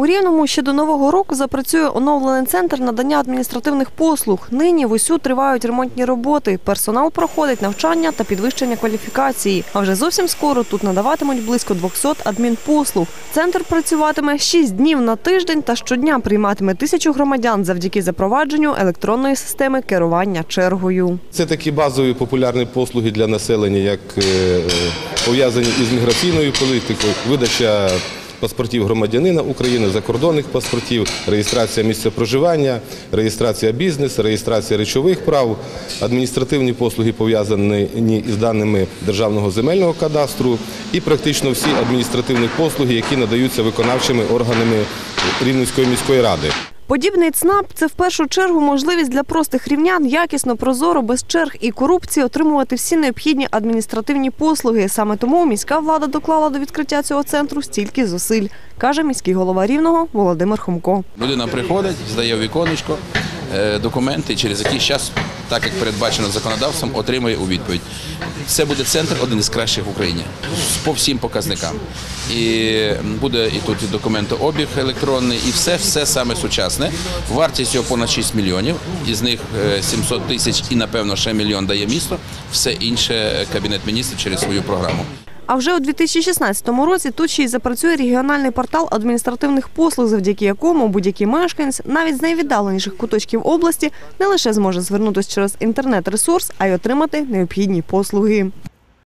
У Рівному ще до нового року запрацює оновлений центр надання адміністративних послуг. Нині в усю тривають ремонтні роботи. Персонал проходить навчання та підвищення кваліфікації. А вже зовсім скоро тут надаватимуть близько 200 адмінпослуг. Центр працюватиме 6 днів на тиждень та щодня прийматиме тисячу громадян завдяки запровадженню електронної системи керування чергою. Це такі базові популярні послуги для населення, як е, пов'язані із міграційною політикою, видача паспортів громадянина України, закордонних паспортів, реєстрація місця проживання, реєстрація бізнесу, реєстрація речових прав, адміністративні послуги пов'язані із даними Державного земельного кадастру і практично всі адміністративні послуги, які надаються виконавчими органами Рівненської міської ради. Подібний ЦНАП – це в першу чергу можливість для простих рівнян якісно, прозоро, без черг і корупції отримувати всі необхідні адміністративні послуги. Саме тому міська влада доклала до відкриття цього центру стільки зусиль, каже міський голова Рівного Володимир Хомко. Людина приходить, здає віконечко документи через якийсь час, так як передбачено законодавством, отримує у відповідь. Це буде центр один із кращих в Україні по всім показникам. І буде і тут і документообіг електронний, і все, все саме сучасне. Вартість його понад 6 мільйонів, із них е, 700 тисяч і напевно ще мільйон дає місто. Все інше е, кабінет міністрів через свою програму. А вже у 2016 році тут ще й запрацює регіональний портал адміністративних послуг, завдяки якому будь-який мешканець, навіть з найвіддаленіших куточків області, не лише зможе звернутися через інтернет-ресурс, а й отримати необхідні послуги.